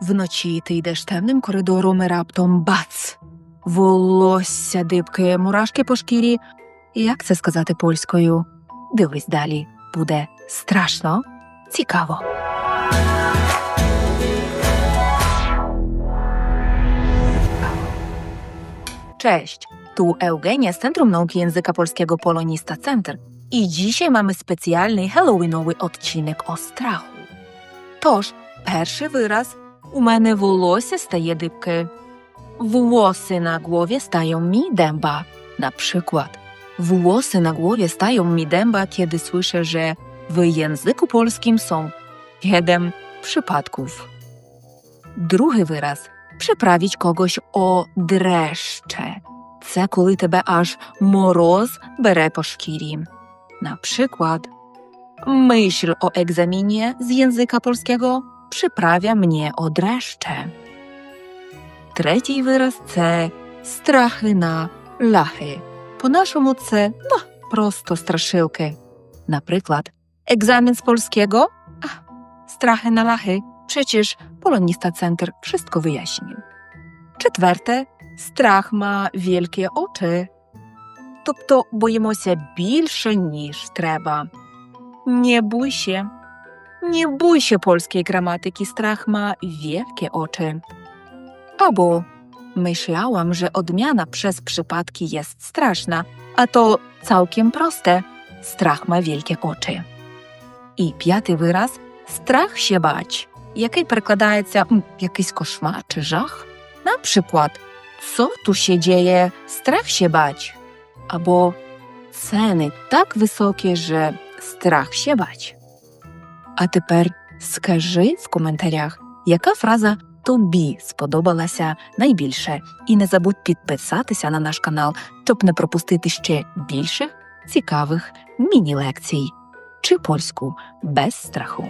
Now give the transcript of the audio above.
Вночі ти йдеш темним коридором і раптом бац! Волосся дибки, мурашки по шкірі. Як це сказати польською? Дивись далі, буде страшно, цікаво. Cześć, tu Eugenia z Centrum Nauki Języka Polskiego Polonista Center i dzisiaj mamy specjalny halloweenowy odcinek o strachu. Тож, перший вираз у мене волосся стає дибки. Włosy na głowie stają mi dęba. Na przykład, włosy na głowie stają mi dęba, kiedy słyszę, że w języku polskim są siedem przypadków. Другий вираз приправіть когось о дрeszcze. Це коли тебе аж мороз бере по шкірі. Наприклад, myśl o egzaminie z języka polskiego przyprawia mnie o dreszcze. Третій вираз це страхи на лахи. По-нашому це ну, просто страшилки. Наприклад, egzamin z polskiego? A, strachy na lachy. Przecież Polonista Center wszystko wyjaśnił. Четверте, страх ma wielkie oczy. Тобто боїмося більше, ніж треба. Nie bój się. Nie bój się polskiej gramatyki, strach ma wielkie oczy. Albo myślałam, że odmiana przez przypadki jest straszna, a to całkiem proste. Strach ma wielkie oczy. І п'ятий вираз страх się bać, який перекладається м, якийсь кошмар чи жах. Наприклад, co tu się dzieje, strach się bać. Або ceny так високі, że strach się bać. А тепер скажи в коментарях, яка фраза тобі сподобалася найбільше. І не забудь підписатися на наш канал, щоб не пропустити ще більших цікавих міні-лекцій чи польську без страху.